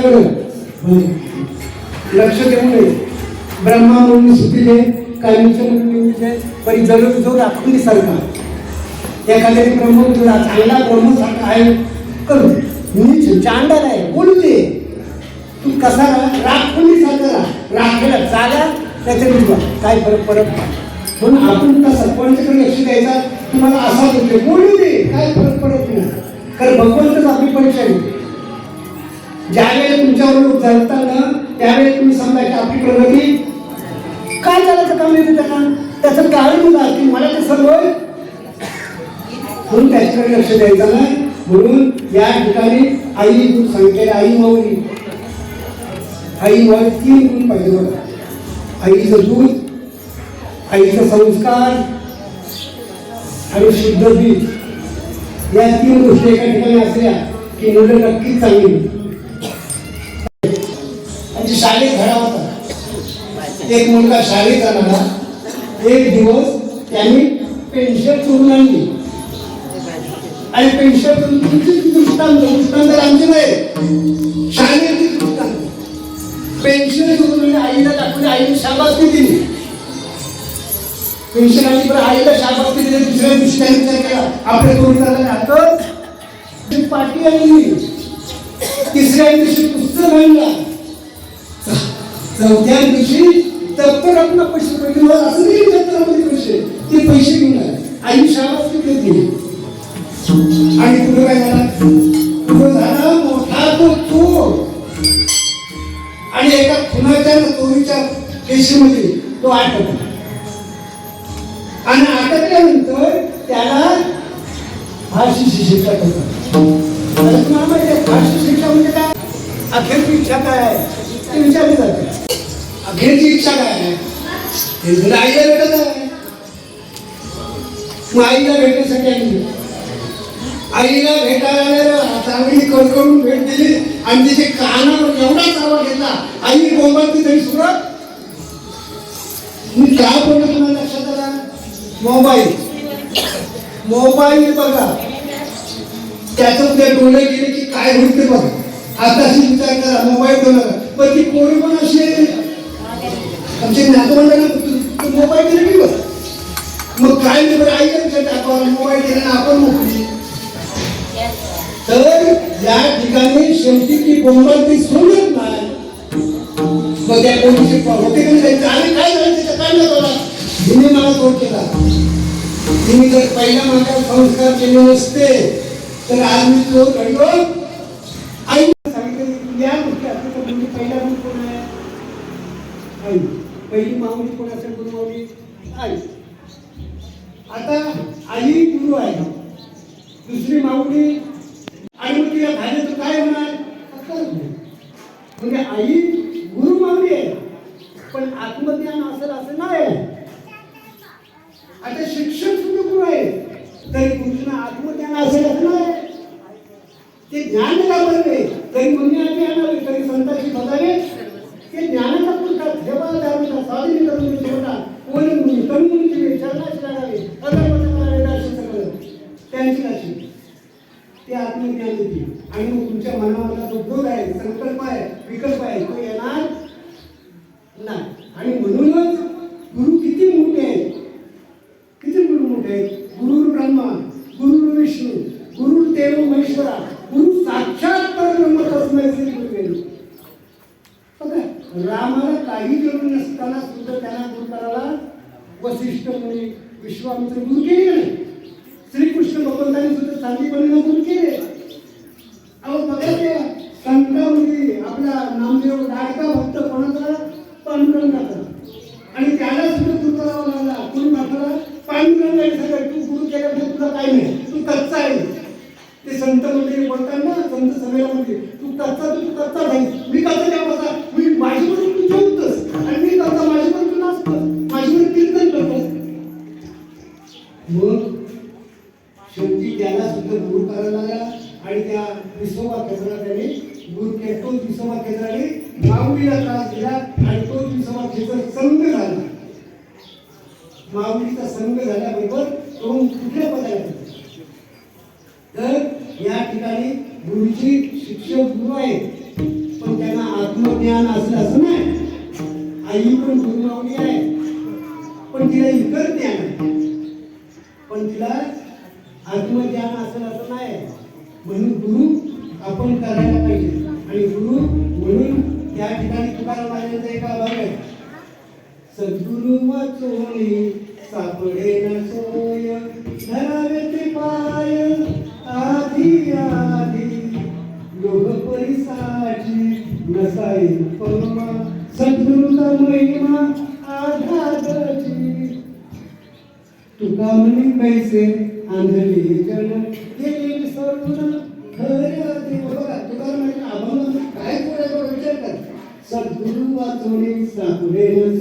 आपल्याकडं म्हणजे लक्ष देऊ नये. ब्रह्मा म्हणून सुटीले कायमचे म्हणून परी जरूर जो राखून सारखा. एखाद्याने ब्रह्म तुला चांगला ब्रह्म सारखा आहे करू. नीच चांडाल आहे बोलू दे. तू कसा राखून सारखा राखेला चाला त्याच्या तुझा काय फरक फरक म्हणून आपण त्या सरपंचकडे लक्ष द्यायचा. तुम्हाला असा होते बोलू दे. काय फरक पडत नाही. कारण भगवंतच आपली परीक्षा आहे. ज्यावेळी तुमच्यावर लोक ना त्यावेळी तुम्ही समजा की आपली प्रगती काय चालायचं काम येते त्यांना त्याचं कारण तुला की मला ते सर्व म्हणून त्याच्याकडे लक्ष द्यायचं नाही. म्हणून या ठिकाणी आई तू सांगते आई मावली आई मावली तीन गुण पाहिजे बघा. आईचं दूध आईचा संस्कार आणि शुद्ध बीज या तीन गोष्टी एका ठिकाणी असल्या की मुलं नक्कीच चांगली शाळेत धडा होता. एक मुलगा शाळेत आला एक दिवस त्यांनी पेन्शन चोरून आणली. आणि पेन्शन दृष्टांत दृष्टांत आमचे नाही शाळेतील दृष्टांत पेन्शन चोरून आईला दाखवली आईने शाबासकी दिली. पेन्शन आली पण आईला शाबासकी दिली दुसऱ्या दिवशी विचार केला आपल्या दोन हातात पाठी आली तिसऱ्या दिवशी पुस्तक आणला. चौथ्या दिवशी दप्तर आपला पैसे पडले मला असं नाही दप्तरामध्ये पैसे. ते पैसे घेऊन आले आई शाळाच घेतली आणि पुढे काय झाला? पुढे झाला मोठा तो चोर आणि एका खुनाच्या आणि चोरीच्या केशीमध्ये तो अटकला आणि अटकल्यानंतर त्याला फाशीची शिक्षा करतात. माहिती फाशी शिक्षा म्हणजे काय? अखेरची इच्छा काय आहे? ते विचारली जाते अखेरची इच्छा काय आहे हे आईला भेटत आहे मग आईला भेटण्यासाठी आली आईला भेटायला चांगली कडकडून भेट दिली आणि तिचे कानावर एवढा चावा घेतला. आई मोबाईल तरी सुरत मी काय बोललो तुम्हाला लक्षात आला मोबाईल मोबाईल बघा त्याच्यात ते डोळे गेले की काय होईल ते बघा. आताशी विचार करा. मोबाईल बघा पैकी कोणी पण असे आमचे नातवंडांना मोबाईल दिले की बघ मग काय नाही बरं आईला टाकावर टाकावा मोबाईल दिला ना आपण मोकळी. तर या ठिकाणी शेवटी ती बोंबाल ती सोडत नाही मग त्या पोलीसची होते की नाही आणि काय झालं त्याच्या काय नाही हिने मला तोड केला. तुम्ही जर पहिल्या माझ्या संस्कार केले नसते तर आज मी तो घडलो. पहिली माऊली कोण असेल गुरुमाऊली? आई. आता आई गुरु आहे दुसरी माऊली आणि मग तिला झाले तर काय होणार कळत नाही. म्हणजे आई गुरु माऊली आहे पण आत्मज्ञान असेल असं नाही आहे आता शिक्षक सुद्धा गुरु आहे तरी गुरुजींना आत्मज्ञान असेल असं नाही ते ज्ञान लाभले तरी मुनी आधी आणावे तरी संतांची बघावे ते ज्ञानाचा पुरता जेव्हा धारणा स्वाधीन करून ठेवता कोणी मुनी तरुण मुलीची वेळ चरणाची लागावे अगरबत्ती करावे दर्शन सगळं त्यांची राशी ते आत्मज्ञान देते आणि मग तुमच्या मनामधला जो बोध आहे संकल्प आहे विसोबा केंद्राला त्यांनी गुरु तो विसोबा केंद्राने माऊलीला त्रास दिला आणि तो विसोबा केंद्र संघ झाला. माऊलीचा संघ झाला सद्गुरु वाचोनी सापडे न सोय धरावे ते पाय आधी आधी. लोह परिसाची नसाई परमा सद्गुरुचा महिमा आधारची. तुका म्हणे पैसे आंधळी जण हे सर्व खऱ्या देव बघा तुका म्हणे अभंग काय पुढे सद्गुरु वाचवणे सापुरे न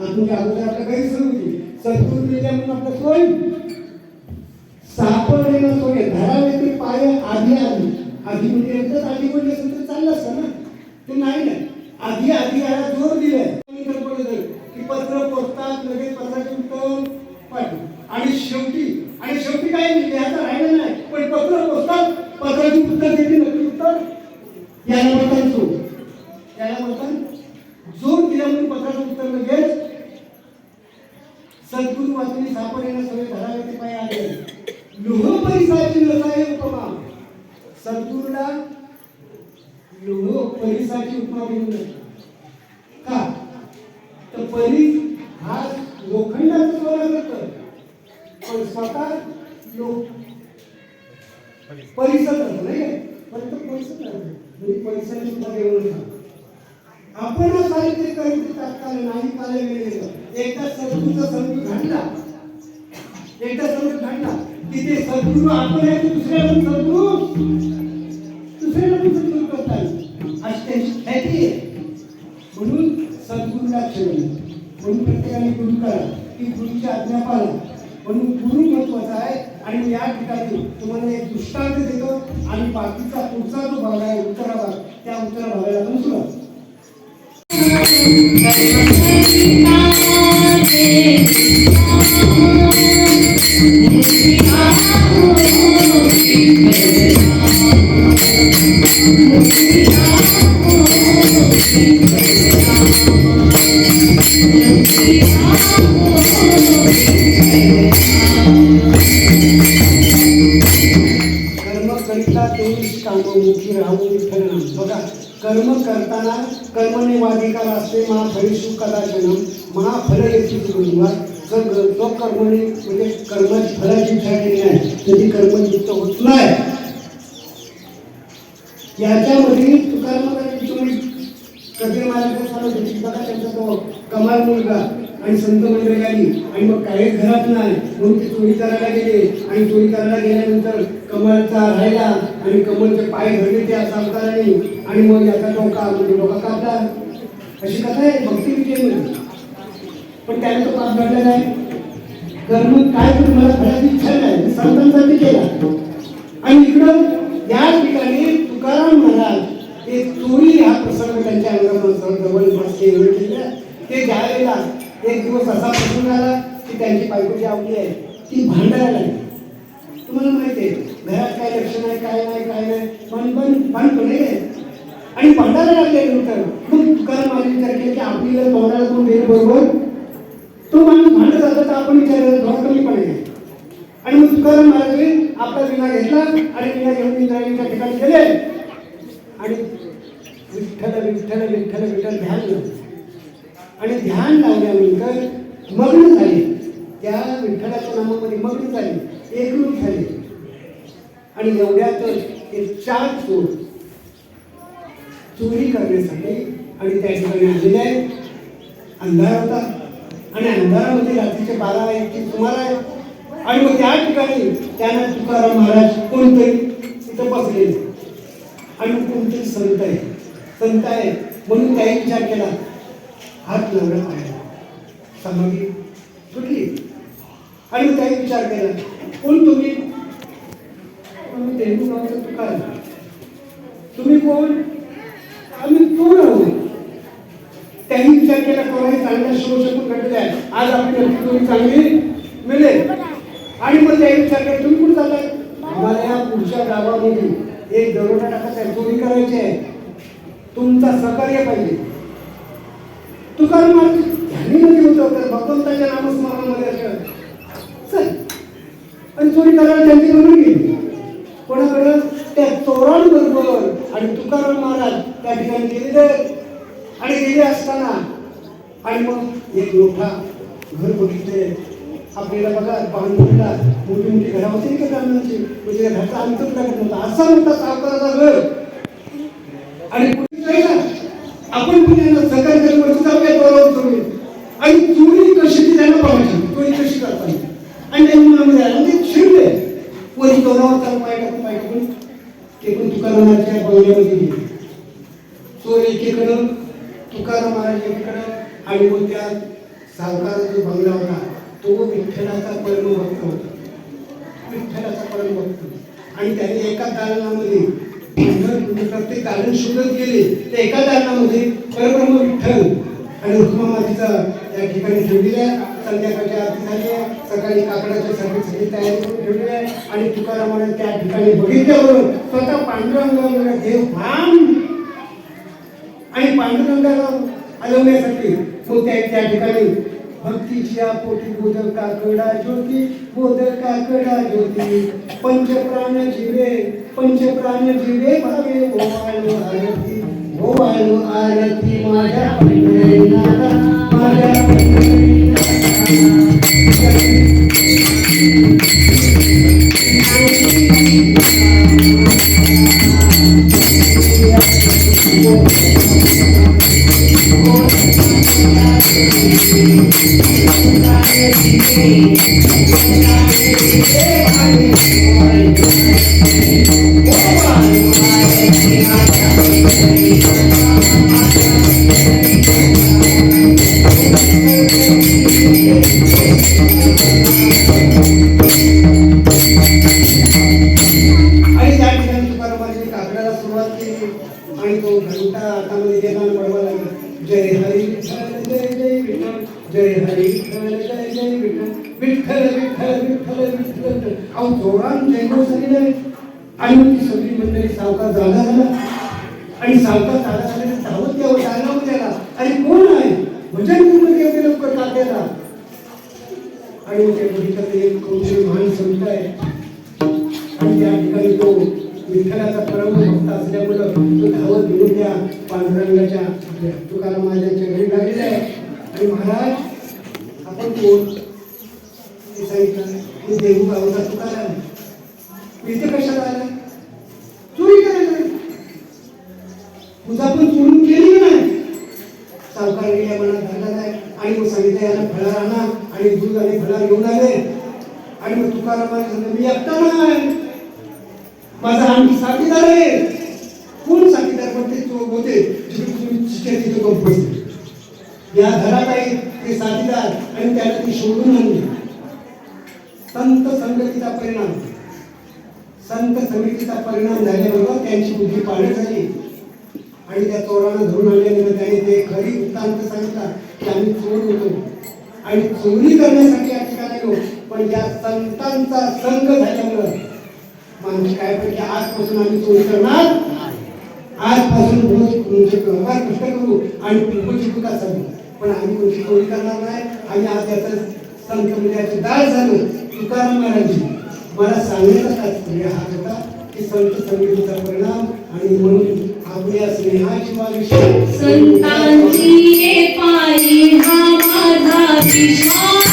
आपण अगोदर आपलं काही समजली सद्गुरु दिल्या म्हणून आपलं सोय. सापडले न धरावे ते पाय आधी आधी आधी म्हणजे एकदाच आधी म्हणजे असेल तर चाललं असतं ना. ते नाही ना. आधी आधी याला जोर दिलाय. की पत्र पोचतात लगेच पत्राचे उत्तर पाठवू आणि शेवटी आणि शेवटी काय लिहायचं राहिलं नाही पण पत्र पोचतात पत्राची उत्तर देते नक्की उत्तर याला म्हणतात जोर त्याला म्हणतात जोर दिला म्हणून पत्राचं उत्तर लगेच सद्गुरु वाचून सापडेना सगळे धरावे ते पाय आले लोह परिसाची नसाय उपमा सद्गुरूला लोह परिसाची उपमा देऊ नये का तर परीस हा लोखंडाचं सोनं करतं पण स्वतः लोक परिसर करतो नाही काय? पण तो परिसर करतो म्हणजे पैशाची सुद्धा देऊ नका आपण साहित्य करीत तात्काळ नाही काल गेलेलं एकदा सद्गुरूचा सद्गुरू घडला एकदा समजून घडला की ते सद्गुरू आपण आहे की दुसऱ्याला पण सद्गुरू? दुसऱ्याला पण सद्गुरू करता अशी त्यांची ख्याती आहे म्हणून सद्गुरूला ठेवलं. म्हणून प्रत्येकाने गुरु करा. की गुरुची आज्ञा पाला म्हणून गुरु महत्त्वाचा आहे. आणि या ठिकाणी तुम्हाला एक दृष्टांत देतो. आणि बाकीचा पुढचा जो भाग आहे उत्तरा भाग त्या उत्तरा भागाला आपण सुरुवात. कर्म करताना कर्मने वाधिकार असते महाफळी सुकदाचनम महाफल याची गुरुवार जर जो कर्मने म्हणजे कर्म फलाची ठरलेली आहे तरी कर्मयुक्त होत नाही. याच्यामध्ये तुकाराम तुम्ही कबीर महाराज बघा त्यांचा तो कमाल मुलगा आणि संत मंडळी. आली आणि मग काही घरात नाही. म्हणून ते चोरी करायला गेले. आणि चोरी करायला गेल्यानंतर कमलचा राहिला आणि कमलचे पाय धरले त्या सावकाराने आणि मग याचा डोका म्हणजे डोका कापला अशी कथा आहे. भक्ती विजय पण त्याने तो पाप घडला नाही. मग काय करू? मला फळाची इच्छा नाही. संतांसाठी केला. आणि इकडं या ठिकाणी तुकाराम महाराज एक चोरी हा प्रसंग त्यांच्या अंगावर जवळ बसले एवढे केले ते घ्यायला एक दिवस असा प्रसंग आला की त्यांची बायको जी आवडी आहे ती भांडायला लागली. तुम्हाला माहिती आहे घरात काय लक्ष नाही काय नाही काय नाही पण पण भांडतो नाही आणि भांडायला लागले नंतर मग तुकाराम महाराज विचार केला की आपल्याला तोंडाला कोण देईल बरोबर? तो माणूस भांडत असला तर आपण विचारायला थोडा कमी आहे आणि मग तुकाराम महाराजांनी आपला विना घेतला आणि विना घेऊन इंद्रायणीच्या ठिकाणी गेले. आणि विठ्ठल विठ्ठल विठ्ठल विठ्ठल ध्यान लावलं. आणि ध्यान लावल्यानंतर मग्न झाले. त्या विठ्ठलाच्या नामामध्ये मग्न झाले. एकरूप झाले. आणि एवढ्यातच एक चार चोर चोरी करण्यासाठी आणि त्या ठिकाणी आलेले आहेत. अंधार होता. आणि अंधारामध्ये रात्रीचे बारा एकची सुमार आहे. आणि मग त्या ठिकाणी त्यांना तुकाराम महाराज कोणतरी तिथं बसलेले आणि कोणतरी संत आहे संत आहे म्हणून त्याही विचार केला. हात लावला पाहिजे समाधी सुटली. आणि त्याही विचार केला. कोण तुम्ही? आम्ही देहू गावचं तुकाराम तुम्ही कोण? आम्ही कोण आहोत. त्यांनी विचार केला कोणाही चांगल्या शो शकून आहे आज आपली चांगली मिळेल. आणि मग त्या विचार तुम्ही कुठे चाललाय? मला या पुढच्या गावामध्ये एक दरोडा टाकायचा आहे चोरी करायची आहे. तुमचा सहकार्य पाहिजे. तुकाराम महाराज ध्यानी मध्ये भगवंताच्या नामस्मरणामध्ये असं चल. आणि चोरी करायला त्यांची म्हणून गेली. कोणाकडं? त्या चोरांबरोबर आणि तुकाराम महाराज त्या ठिकाणी गेलेले आणि गेले असताना आणि मग एक मोठा घर बघितले. आपल्याला बघा पाहून बांधूनला मोठी मोठी घरा होती का ब्राह्मणांची म्हणजे या घरचा अंतर लागत नव्हता असा मोठा सावकाराचा घर आणि आपण पण यांना सहकार्य करून वरती जाऊया बरोबर चोरी आणि चोरी कशी ती त्यांना बघायची चोरी कशी करता आणि त्यांनी मागे आला ते शिरले कोणी चोरावर चालू पाय टाकून पाय ते पण तुकारामाच्या बंगल्यामध्ये गेले. चोरी एकीकडं तुकाराम महाराज एकीकडं आणि मग त्या सावकाराचा जो बंगला होता. तो विठ्ठलाचा परमभक्त होता. विठ्ठलाचा परमभक्त आणि त्याने एका दालनामध्ये म्हणजे प्रत्येक दालन शोधत गेले त्या एका दालनामध्ये परब्रह्म विठ्ठल आणि रुक्मा मातीचा त्या ठिकाणी ठेवलेल्या संध्याकाळच्या आरती झाली आहे. सकाळी काकडाच्या सगळी सगळी तयारी करून ठेवलेली आहे. आणि तुकारामाने त्या ठिकाणी बघितल्यावरून स्वतः पांडुरंगाला देव भान आणि पांडुरंगाला हलवण्यासाठी तो त्या ठिकाणी भक्तीच्या पोटी बोधक काकडा ज्योती बोधक काकडा ज्योती. पंचप्राण जीवे पंचप्राण जीवे भावे ओवाळू आरती ओवाळू आरती माझ्या पंढरीनाथा, विठ्ठल विठ्ठल विठ्ठल विठ्ठल अहो जोरान जयघोष झालेला आहे आणि ती सगळी मंडळी सावका जागा झाला आणि सावका जागा झाले धावत यावं जागा आला आणि कोण आहे भजन गुरुमध्ये येते लवकर तात्याला आणि मग ते बघितलं एक कोणतरी महान संत आहे आणि त्या ठिकाणी तो विठ्ठलाचा परम भक्त असल्यामुळं तो धावत घेऊन त्या पांडुरंगाच्या आपल्या तुकाराम महाराजांच्या घरी लागलेला आहे आणि महाराज आपण कोण? ते सांगितलं मी मी इथे कशाला आला? चोरी करायला तुझा पण चोरून केली नाही? सावकार गेल्या मनात धरला नाही. आणि मग सांगितलं याला फळार आणा. आणि दूध आणि फळार घेऊन आले. आणि मग तुकारामाने सांगितलं मी एकटा नाही. माझा आणखी साथीदार आहे. कोण साथीदार? पण ते होते. जिथे तुम्ही तिथे या घरात आहे. ते साथीदार आणि त्याला ती शोधून आणली. संत संगतीचा परिणाम. संत समितीचा परिणाम झाल्याबरोबर त्यांची बुद्धी पाळत झाली. आणि त्या चोरांना धरून आल्यानंतर त्याने ते खरी वृत्तांत सांगितला की आम्ही चोर होतो. आणि चोरी करण्यासाठी या ठिकाणी येऊ पण या संतांचा संघ झाल्यामुळं माणूस काय पाहिजे आजपासून आम्ही चोरी करणार आजपासून रोज म्हणजे व्यवहार कष्ट करू आणि प्रभूची तुका सांगू पण आम्ही कोणती कोणी करणार नाही. आणि आज याचं संत म्हणजे दाळ झालं तुकाराम महाराजी मला सांगण्याचा तात्पर्य हा होता की संत संगीताचा परिणाम आणि म्हणून आपल्या स्नेहाशिवाय संतांची ये पायी हा माझा विश्वास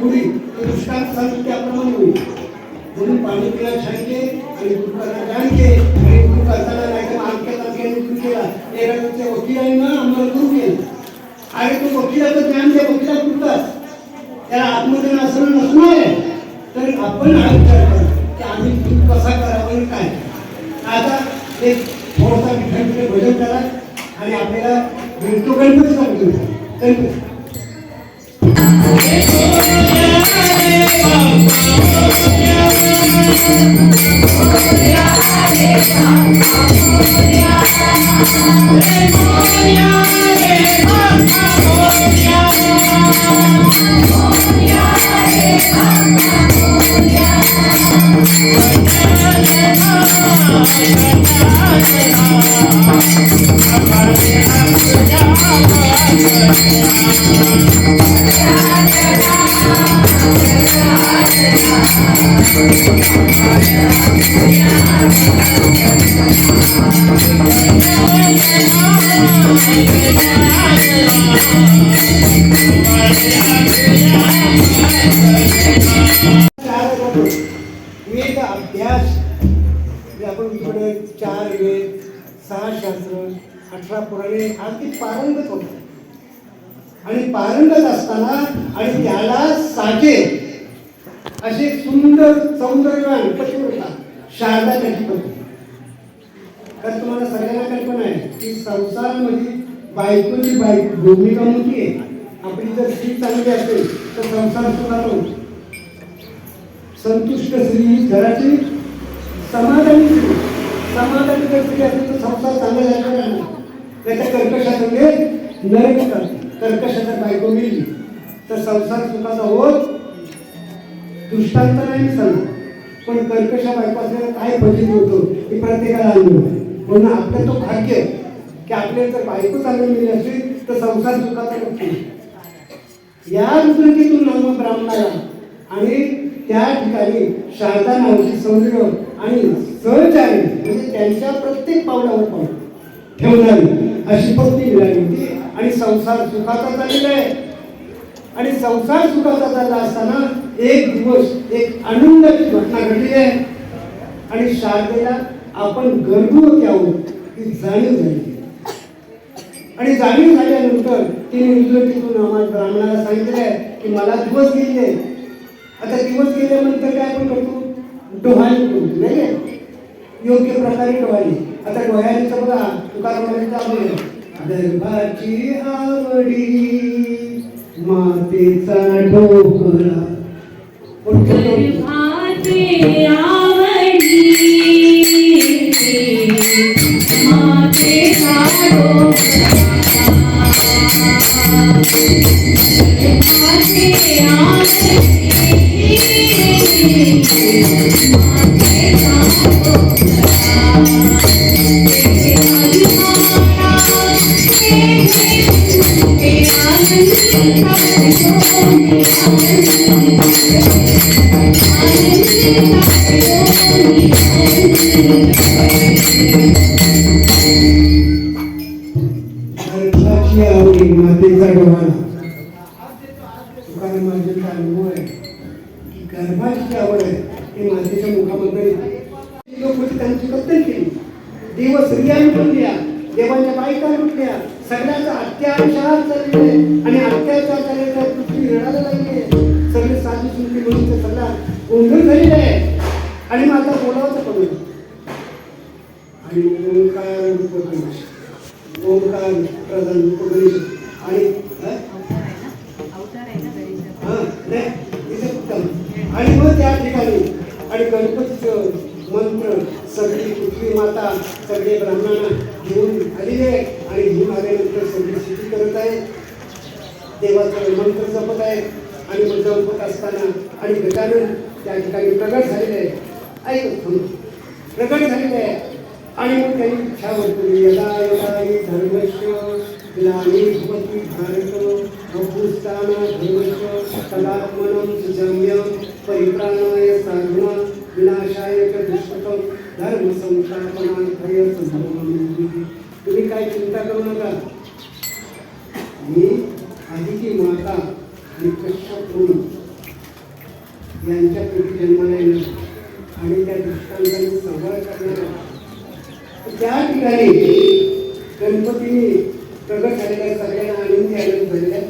घोडी घोडी घोडी होईल. म्हणून पाणी पिला छानके आणि दुकानात करता चार पुराणे अगदी पारंगत होते आणि पारंगत असताना आणि त्याला साजे असे सुंदर सौंदर्यवान पतिव्रता शारदा त्याची पत्नी तर तुम्हाला सगळ्यांना कल्पना आहे की संसारामध्ये बायकोची बायको भूमिका मोठी आहे. आपली जर स्त्री चांगली असेल तर संसार सुधारतो संतुष्ट स्त्री ही घराची समाधानी स्त्री. समाधानी जर स्त्री असेल तर संसार चांगला झाला नाही. त्याच्या कर्कशातले नरक करते. कर्कशाचा बायको मिळली तर संसार सुखाचा होत दृष्टांत नाही मी पण कर्कशा बायको असलेला काय फजित होतो हे प्रत्येकाला अनुभव आहे. म्हणून आपलं तो भाग्य की आपल्याला जर बायको चांगली मिळली असेल तर संसार सुखाचा नक्की या रुद्रकीतून नाम ब्राह्मणाला आणि त्या ठिकाणी शारदा नावाची सौंदर्य आणि सहचारी म्हणजे त्यांच्या प्रत्येक पावलावर पाऊल ठेवणारी. अशी पत्नी मिळाली होती. आणि संसार सुखाचा चाललेला आहे. आणि संसार सुखाचा चालला असताना एक दिवस एक आनंदाची घटना घडली आहे. आणि शारदेला आपण गर्भवती आहोत ती जाणीव झाली. आणि जाणीव झाल्यानंतर तिने उजवटीतून आम्हाला ब्राह्मणाला सांगितलं आहे की मला दिवस गेले. आता दिवस गेल्यानंतर काय आपण करतो? डोहाळी करतो नाही योग्य प्रकारे डोहाळी. आता डोहाळीचं बघा तुकारामांचा गर्भाची आवडी मातेचा ढोकळा Thank you. लुटल्या सगळ्याचा अत्याचार चालले आणि अत्याचार चाललेला पृथ्वी रडायला लागली सगळे साधू सुंदरी म्हणून ते सगळा गोंधळ झालेला आहे. आणि मग आता बोलावचं पडलं आणि ओंकार रूप ओंकार प्रधान रूप आणि इथे आणि मग त्या ठिकाणी आणि गणपतीचं मंत्र सगळी पृथ्वी माता सगळे ब्राह्मणांना घेऊन आलेले आहे आणि घेऊन आल्यानंतर सगळी स्थिती करत आहे. देवाचं मंत्र जपत आहे आणि मग जपत असताना आणि गजानन त्या ठिकाणी प्रगट झालेलं आहे आई प्रगट झालेलं आहे आणि मग त्यांनी इच्छा वर्तवली. यदा यदा हि ग्लानी ग्लानिर्भवति भारत अभूस्थान धर्मस्य तदात्मनं सुजम्यं परिप्राणाय साधुना विनाशाय च दुष्कृतं धर्म संस्थापनार्थय संभवामि तुम्ही काय चिंता करू नका. मी आधीची माता आणि कश्यप यांच्या पेटी जन्माला येणार आणि त्या दृष्टांताने संवाद करणार त्या ठिकाणी गणपतीने प्रगट झालेल्या सगळ्यांना आनंदी आनंद झालेला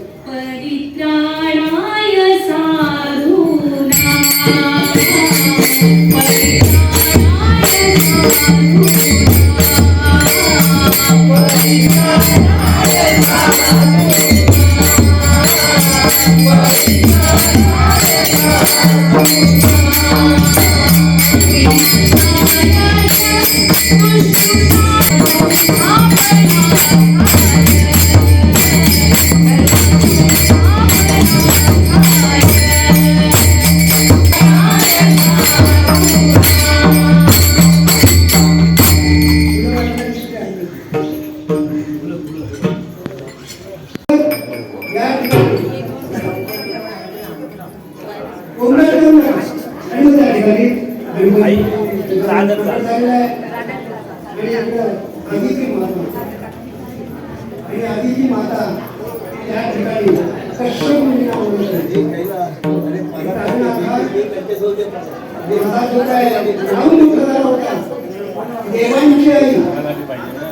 देवांची आई.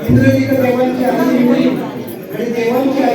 इंद्रजी देवांची आई. आणि देवांची आई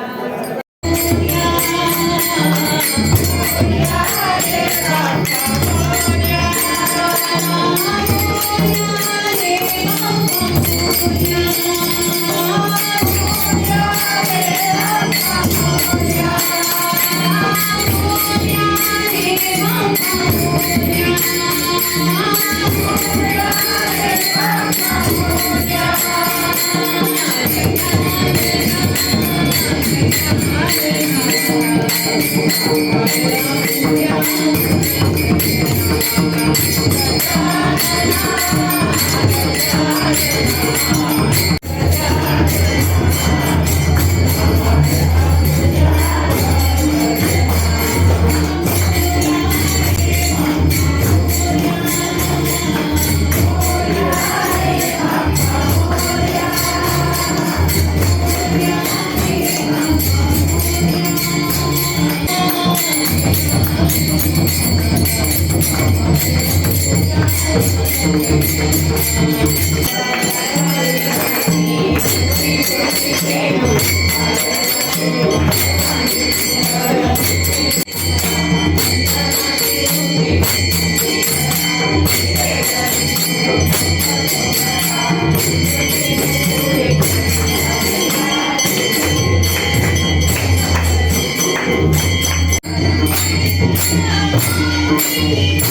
Thank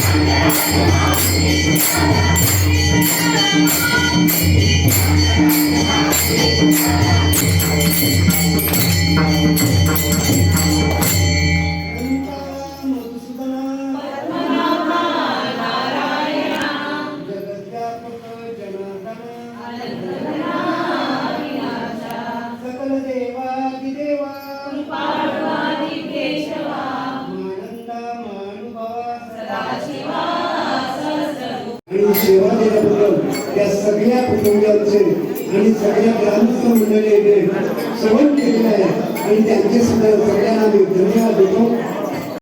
you.